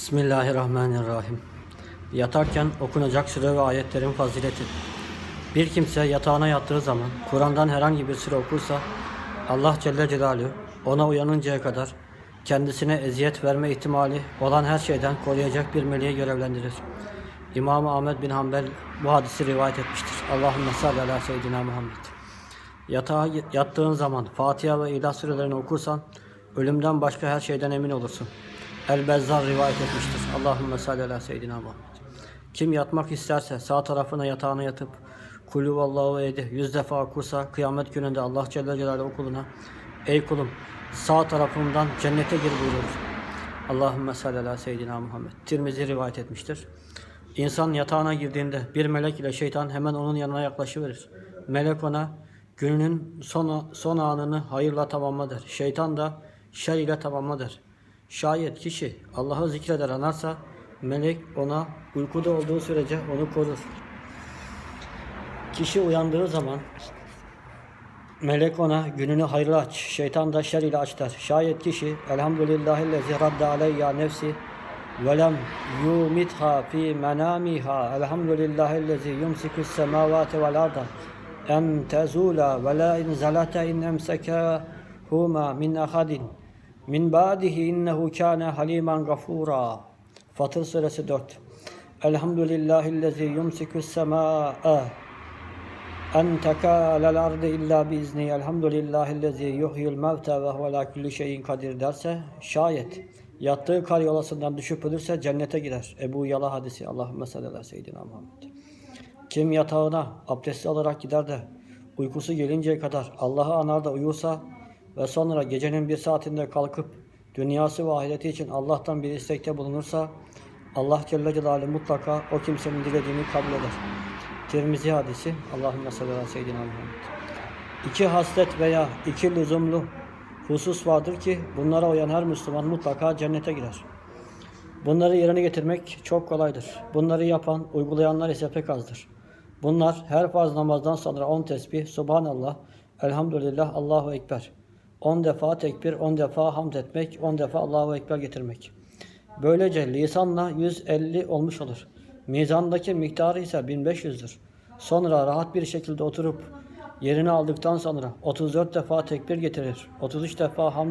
Bismillahirrahmanirrahim. Yatarken okunacak süre ve ayetlerin fazileti. Bir kimse yatağına yattığı zaman Kur'an'dan herhangi bir süre okursa Allah Celle Celaluhu ona uyanıncaya kadar kendisine eziyet verme ihtimali olan her şeyden koruyacak bir meleği görevlendirir. İmam Ahmed bin Hanbel bu hadisi rivayet etmiştir. Allahümme salli ala seyyidina Muhammed. Yatağa yattığın zaman Fatiha ve İlah surelerini okursan ölümden başka her şeyden emin olursun. El-Bezzar rivayet etmiştir. Allahümme salli ala seyyidina Muhammed. Kim yatmak isterse sağ tarafına yatağına yatıp Kulü vallahu eydi yüz defa okursa kıyamet gününde Allah Celle Celaluhu kuluna Ey kulum sağ tarafımdan cennete gir buyurur. Allahümme salli ala seyyidina Muhammed. Tirmizi rivayet etmiştir. İnsan yatağına girdiğinde bir melek ile şeytan hemen onun yanına yaklaşıverir. Melek ona gününün son, son anını hayırla tamamla der. Şeytan da şer ile tamamla der. Şayet kişi Allah'ı zikreder anarsa melek ona uykuda olduğu sürece onu korur. Kişi uyandığı zaman melek ona gününü hayırlı aç, şeytan da şer ile aç der. Şayet kişi elhamdülillahillezi radde aleyya nefsi ve lem yumitha fi menamiha elhamdülillahillezi yumsikus semavati vel arda en tezula ve la in zalata in emsekahuma min ahadin min ba'dihi innehu kana haliman gafura. Fatır suresi 4. Elhamdülillahillezi yumsikus semaa en tekâlel ardı illa biizni elhamdülillahillezî yuhyil mevte ve huve ala kulli şeyin kadir derse şayet yattığı kar yolasından düşüp ölürse cennete girer. Ebu Yala hadisi. Allahümme salli ala seyyidina Muhammed. Kim yatağına abdesti alarak gider de uykusu gelinceye kadar Allah'ı anar da uyursa ve sonra gecenin bir saatinde kalkıp dünyası ve ahireti için Allah'tan bir istekte bulunursa Allah Celle Celaluhu mutlaka o kimsenin dilediğini kabul eder. Tirmizi hadisi. Allahümme ala seyyidina Muhammed. İki haslet veya iki lüzumlu husus vardır ki bunlara uyan her Müslüman mutlaka cennete girer. Bunları yerine getirmek çok kolaydır. Bunları yapan, uygulayanlar ise pek azdır. Bunlar her farz namazdan sonra 10 tesbih, Subhanallah, Elhamdülillah, Allahu Ekber. 10 defa tekbir, 10 defa hamd etmek, 10 defa Allahu Ekber getirmek. Böylece lisanla 150 olmuş olur. Mizandaki miktarı ise 1500'dür. Sonra rahat bir şekilde oturup yerini aldıktan sonra 34 defa tekbir getirir. 33 defa hamd